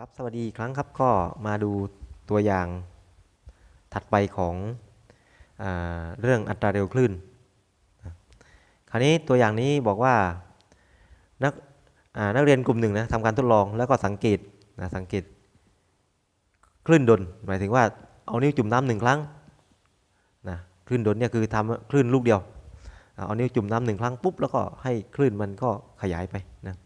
ครับสวัสดีอีกครั้งครับก็มาดูตัวอย่างถัดไปของอเรื่องอัตราเร็วคลื่น คราวนี้ตัวอย่างนี้บอกว่านักนักเรียนกลุ่มหนึ่งนะทำการทดลองแล้วก็สังเกตนะสังเกตคลื่นดนหมายถึงว่าเอานิ้วจุ่มน้ำหนึ่งครั้งนะคลื่นดนเนี่ยคือทำคลื่นลูกเดียวเอานิ้วจุ่มน้ำหนึ่งครั้งปุ๊บแล้วก็ให้คลื่นมันก็ขยายไปนะ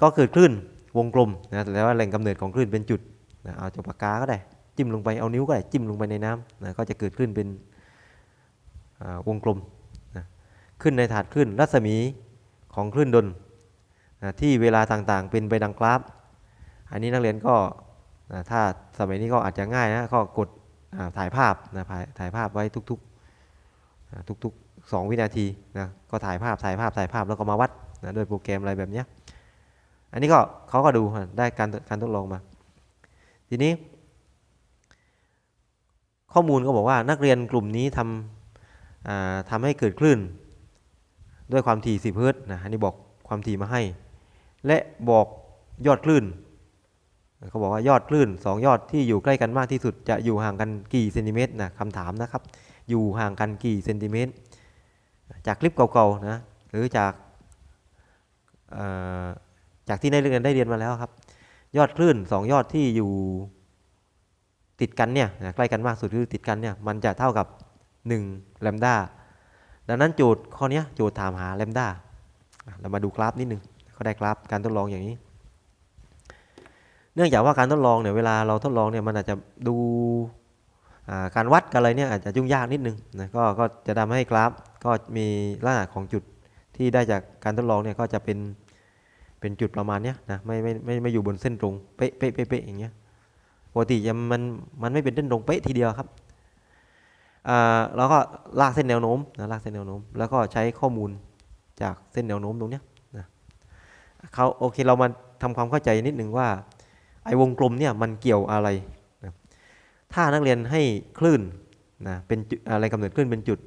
ก็เกิดคลื่น วงกลมนะแล้วแหล่งกำเนิดของคลื่นเป็นจุดนะเอาจุดปากกาก็ได้จิ้มลงไปเอานิ้วก็ได้จิ้มลงไปในน้ำนะก็จะเกิดคลื่นเป็นวงกลมนะขึ้นในถาดคลื่นรัศมีของคลื่นดนนะที่เวลาต่างๆ เป็นไปดังกราฟ อันนี้นักเรียนก็นะถ้าสมัยนี้ก็อาจจะง่ายนะก็กดถ่ายภาพนะถ่ายถ่ายภาพไว้ทุกๆทุกๆ 2 วินาทีนะก็ถ่ายภาพถ่ายภาพถ่ายภาพแล้วก็มาวัดนะด้วยโปรแกรมอะไรแบบนี้ อันนี้ก็เขาก็ดูได้การการทดลองมา ทีนี้ ข้อมูลก็บอกว่านักเรียนกลุ่มนี้ทำทำให้เกิดคลื่น ด้วยความถี่10เฮิรตซ์นะอันนี้บอกความถี่มาให้ และบอกยอดคลื่นเขาบอกว่ายอดคลื่น 2 ยอดที่อยู่ใกล้กันมากที่สุด จะอยู่ห่างกันกี่เซนติเมตรนะคำถามนะครับ อยู่ห่างกันกี่เซนติเมตร จากคลิปเก่าๆนะหรือจากอ จากที่ได้เรียนได้เรียนมาแล้วครับ ยอดคลื่น2ยอดที่อยู่ติดกันเนี่ยใกล้กันมากสุดคือติดกันเนี่ยมันจะเท่ากับ1แลมดาดังนั้นโจทย์ข้อนี้โจทย์ถามหาแลมดาเรามาดูกราฟนิดนึงเขาได้กราฟการทดลองอย่างนี้ เนื่องจากว่าการทดลองเนี่ยเวลาเราทดลองเนี่ยมันอาจจะดูการวัดกันอะไรเนี่ยอาจจะยุ่งยากนิดนึงนะก็ก็จะทำให้กราฟก็มีลักษณะของจุดที่ได้จากการทดลองเนี่ยก็จะเป็น เป็นจุดประมาณเนี้ยนะไม่ไม่ไม่ไม่อยู่บนเส้นตรงเป๊ะเป๊ะเป๊ะเป๊ะอย่างเงี้ยปกติจะมันมันไม่เป็นเส้นตรงเป๊ะทีเดียวครับอ่าเราก็ลากเส้นแนวโน้มนะลากเส้นแนวโน้ม แล้วก็ใช้ข้อมูลจากเส้นแนวโน้มตรงเนี้ยนะเขาโอเคเรามาทำความเข้าใจนิดหนึ่งว่า ไอ้วงกลมเนี่ยมันเกี่ยวอะไรนะถ้านักเรียนให้คลื่นนะเป็นอะไรกำเนิดคลื่นเป็นจุด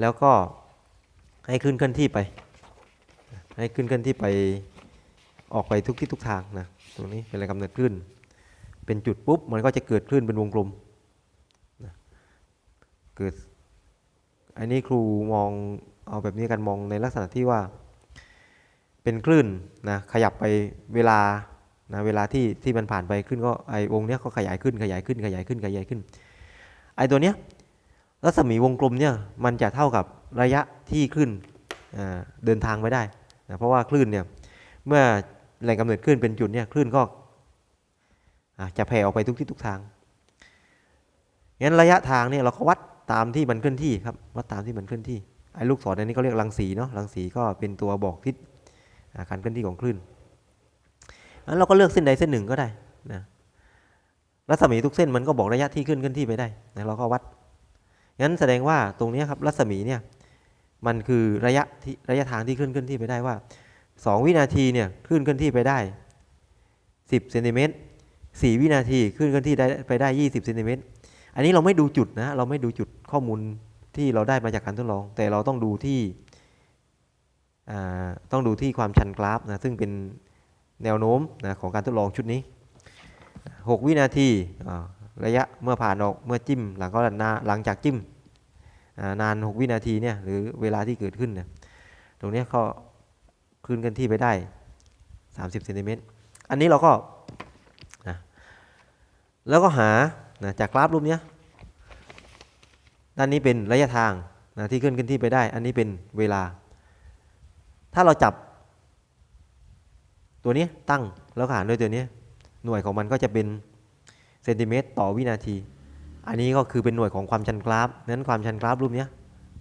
แล้วก็ให้คลื่นเคลื่อนที่ไป ให้ขึ้นเคลื่อนที่ไปออกไปทุกที่ทุกทางนะตรงนี้เป็นแรงกำเนิดคลื่น เป็นจุดปุ๊บมันก็จะเกิดคลื่นเป็นวงกลมนะเกิดอันนี้ครูมองเอาแบบนี้กันมองในลักษณะที่ว่า เป็นคลื่นนะขยับไปเวลานะเวลาที่ที่มันผ่านไปขึ้นก็ไอวงเนี้ยก็ขยายขึ้นขยายขึ้นขยายขึ้นขยายขึ้น ไอตัวเนี้ยรัศมีวงกลมเนี่ยมันจะเท่ากับระยะที่คลื่นเดินทางไปได้ นะเพราะว่าคลื่นเนี่ยเมื่อแหล่งกำเนิดคลื่นเป็นจุดเนี่ยคลื่นก็จะแผ่ออกไปทุกที่ทุกทางงั้นระยะทางเนี่ยเราก็วัดตามที่มันเคลื่อนที่ครับวัดตามที่มันเคลื่อนที่ไอ้ลูกศรอันนี้เขาเรียกรังสีเนาะรังสีก็เป็นตัวบอกทิศการเคลื่อนที่ของคลื่นงั้นเราก็เลือกเส้นใดเส้นหนึ่งก็ได้นะรัศมีทุกเส้นมันก็บอกระยะที่เคลื่อนเคลื่อนที่ไปได้นะเราก็วัดงั้นแสดงว่าตรงนี้ครับรัศมีเนี่ย มันคือระยะระยะทางที่เคลื่อนเคลื่อนที่ไปได้ว่า 2 วินาทีเนี่ยคลื่นเคลื่อนที่ไปได้ 10เซนติเมตร4วินาทีคลื่นเคลื่อนที่ได้ไปได้ 20เซนติเมตรอันนี้เราไม่ดูจุดนะเราไม่ดูจุดข้อมูลที่เราได้มาจากการทดลอง แต่เราต้องดูที่ต้องดูที่ความชันกราฟนะซึ่งเป็นแนวโน้มนะของการทดลองชุดนี้ 6 วินาทีระยะเมื่อผ่านออกเมื่อจิ้ม หลังก็นาหลังจากจิ้ม นาน 6 วินาทีเนี่ยหรือเวลาที่เกิดขึ้นเนี่ยตรงนี้ก็คลื่นกันที่ไปได้ 30เซนติเมตรอันนี้เราก็นะแล้วก็หานะจากกราฟรูปเนี้ยด้านนี้เป็นระยะทางนะที่เคลื่อนกันที่ไปได้ อันนี้เป็นเวลา ถ้าเราจับ ตัวนี้ตั้งแล้วหารด้วยตัวนี้ หน่วยของมันก็จะเป็นเซนติเมตรต่อวินาที อันนี้ก็คือเป็นหน่วยของความชันกราฟนั้นความชันกราฟรูปนี้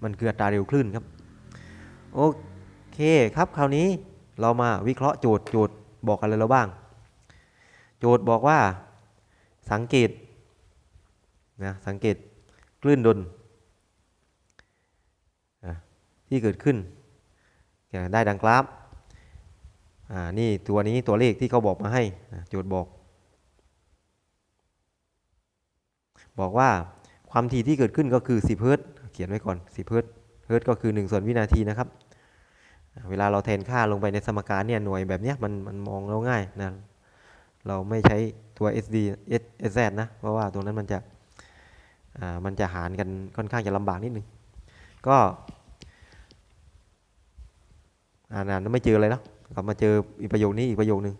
มันคืออัตราเร็วคลื่นครับ โอเคครับคราวนี้เรามาวิเคราะห์โจทย์โจทย์บอกอะไรเราบ้าง โจทย์บอกว่าสังเกตนะสังเกตคลื่นดนที่เกิดขึ้นได้ดังกราฟอ่านี่ตัวนี้ตัวเลขที่เขาบอกมาให้โจทย์บอก บอกว่าความถี่ที่เกิดขึ้นก็คือ 10เฮิรตเขียนไว้ก่อน 10เฮิรตเฮิรตก็คือ 1 ส่วนวินาทีนะครับ เวลาเราแทนค่าลงไปในสมการเนี่ยหน่วยแบบเนี้ยมันมันมองเราง่ายนะเราไม่ใช้ตัว SD SZ นะเพราะว่าตรงนั้นมันจะมันจะหารกันค่อนข้างจะลำบากนิดนึงก็อ่านานไม่เจอเลยเนาะกลับมาเจออีกประโยคนี้อีกประโยคนึง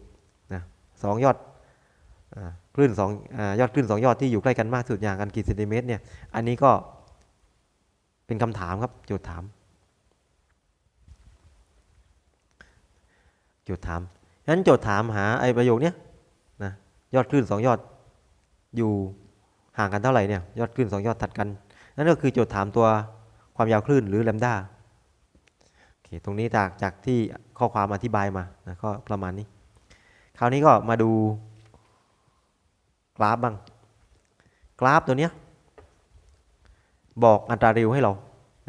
นะสองยอด คลื่นสองอยอดคลื่นสองยอดที่อยู่ใกล้กันมากสุดอย่างกันกี่เซนติเมตรเนี่ย อันนี้ก็เป็นคำถามครับโจทย์ถามโจทย์ถามฉะนั้นโจทย์ถามหาไอ้ประโยคเนี้ยนะยอดคลื่นสองยอดอยู่ห่างกันเท่าไหร่เนี่ยยอดคลื่นสองยอดถัดกันนั่นก็คือโจทย์ถามตัวความยาวคลื่นหรือแลมด้าโอเคตรงนี้จากจากที่ข้อความอธิบายมานะก็ประมาณนี้ คราวนี้ก็มาดู กราฟบ้าง กราฟตัวเนี้ยบอกอัตราเร็วให้เรา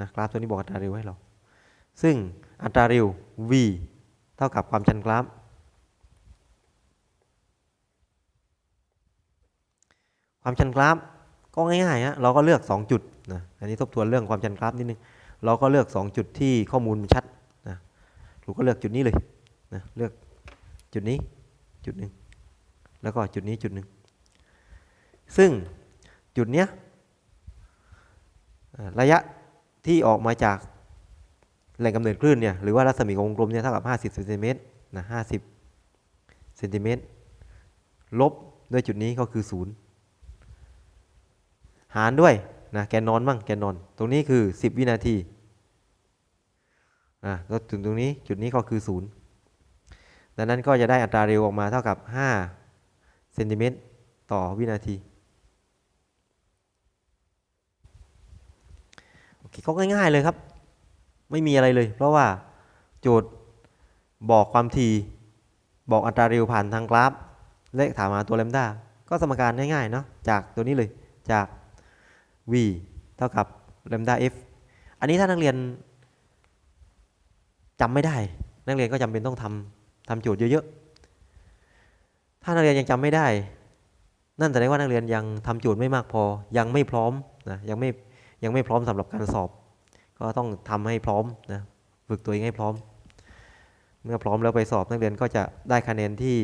นะกราฟตัวนี้บอกอัตราเร็วให้เรา ซึ่งอัตราเร็ว v เท่ากับความชันกราฟ ความชันกราฟก็ง่ายๆฮะเราก็เลือก 2 จุดนะอันนี้ทบทวนเรื่องความชันกราฟนิดนึงเราก็เลือก 2 จุดที่ข้อมูลมันชัดนะเราก็เลือกจุดนี้เลยนะเลือกจุดนี้จุดหนึ่งแล้วก็จุดนี้จุดหนึ่ง ซึ่งจุดเนี้ยระยะที่ออกมาจากแหล่งกำเนิดคลื่นเนี่ยหรือว่ารัศมีของวงกลมเนี่ยเท่ากับ 50เซนติเมตรนะ50เซนติเมตรลบด้วยจุดนี้ก็คือ 0 หารด้วยนะแกนนอนมั่งแกนนอน ตรงนี้คือ 10 วินาทีอะแล้วถึงตรงนี้จุดนี้ก็คือ 0 ดังนั้นก็จะได้อัตราเร็วออกมาเท่ากับ 5 เซนติเมตรต่อวินาทีโอเค ก็ง่ายๆเลยครับ ไม่มีอะไรเลย เพราะว่าโจทย์บอกความถี่บอกอัตราเร็วผ่านทางกราฟและถามหาตัวแลมด้าก็สมการง่ายๆเนาะจากตัวนี้เลยจาก v เท่ากับแลมด้า f อันนี้ถ้านักเรียนจำไม่ได้ นักเรียนก็จำเป็นต้องทำทำโจทย์เยอะๆ ถ้านักเรียนยังจำไม่ได้ นั่นแสดงว่านักเรียนยังทำโจทย์ไม่มากพอยังไม่พร้อมนะยังไม่ ยังไม่พร้อมสำหรับการสอบ ก็ต้องทำให้พร้อมนะฝึกตัวเองให้พร้อม เมื่อพร้อมแล้วไปสอบนักเรียนก็จะได้คะแนนที่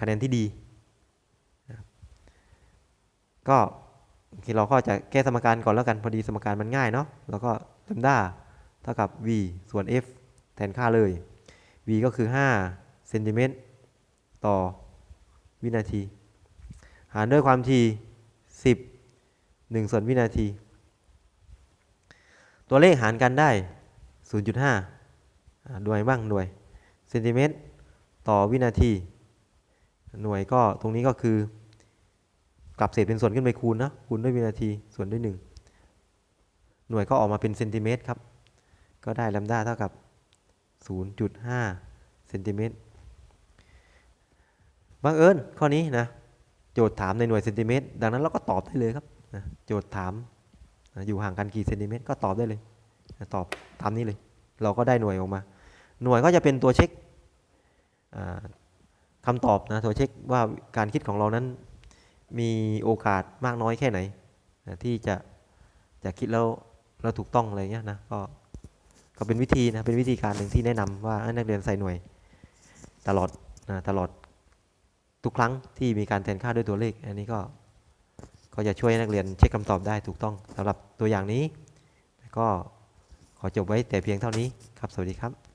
คะแนนที่ดีนะครับก็ทีเราก็จะแก้สมการก่อนแล้วกันพอดีสมการมันง่ายเนาะแล้วก็ลำด้าเท่ากับ v ส่วน f แทนค่าเลย v ก็คือ5เซนติเมตรต่อวินาที หารด้วยความถี่10 1ส่วนวินาที ตัวเลขหารกันได้ 0.5อ่าหน่วยบ้างหน่วยเซนติเมตรต่อวินาที หน่วยก็ตรงนี้ก็คือกลับเศษเป็นส่วนขึ้นไปคูณนะคูณด้วยวินาทีส่วนด้วย 1 หน่วยก็ออกมาเป็นเซนติเมตรครับ ก็ได้ลำด้าเท่ากับ 0.5เซนติเมตรบังเอิญข้อนี้นะโจทย์ถามในหน่วยเซนติเมตร ดังนั้นเราก็ตอบได้เลยครับนะโจทย์ถาม อยู่ห่างกันกี่เซนติเมตรก็ตอบได้เลย ตอบตามนี้เลย เราก็ได้หน่วยออกมา หน่วยก็จะเป็นตัวเช็คอ่าคำตอบนะตัวเช็คว่าการคิดของเรานั้นมีโอกาสมากน้อยแค่ไหนนะที่จะจะคิดแล้วเราถูกต้องอะไรเงี้ยนะก็ก็เป็นวิธีนะเป็นวิธีการหนึ่งที่แนะนำว่าให้นักเรียนใส่หน่วย ตลอดนะตลอดทุกครั้งที่มีการแทนค่าด้วยตัวเลข อันนี้ก็ ก็จะช่วยนักเรียนเช็คคำตอบได้ถูกต้องสำหรับตัวอย่างนี้ ก็ขอจบไว้แต่เพียงเท่านี้ครับ สวัสดีครับ